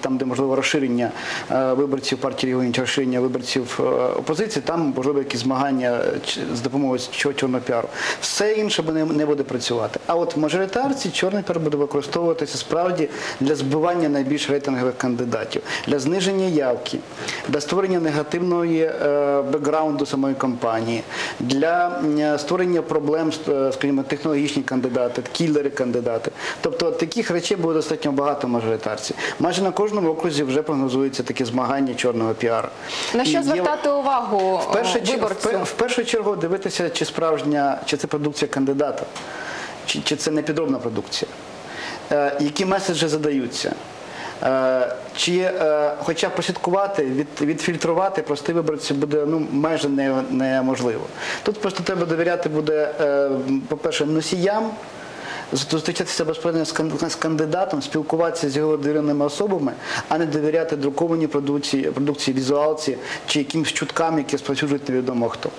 Там, де можливо розширення е, виборців партії регіонів, розширення виборців е, опозиції, там можливо якісь змагання е, з допомогою чо- чорного піару. Все інше не буде працювати. А от в мажоритарці чорний піар буде використовуватися справді для збивання найбільш рейтингових кандидатів, для зниження явки, для створення негативної бекграунду самої кампанії, для створення проблем, скажімо, технологічні кандидати, кілери кандидати. Тобто таких речей буде достатньо багато в мажоритарці. Майже на кожному окрузі вже прогнозується такі змагання чорного піару. На що є- звертати увагу в першу, е, в виборцю? в першу чергу дивитися, чи справжня, чи це продукція кандидата, чи, чи це не підробна продукція, е, які меседжі задаються. Е, чи е, хоча б від, відфільтрувати простий виборців буде ну, майже не, неможливо. Тут просто треба довіряти буде, по-перше, носіям, зустрічатися безпосередньо з кандидатом, спілкуватися з його довіреними особами, а не довіряти друкованій продукції, продукції візуалці чи якимсь чуткам, які розповсюджують невідомо хто.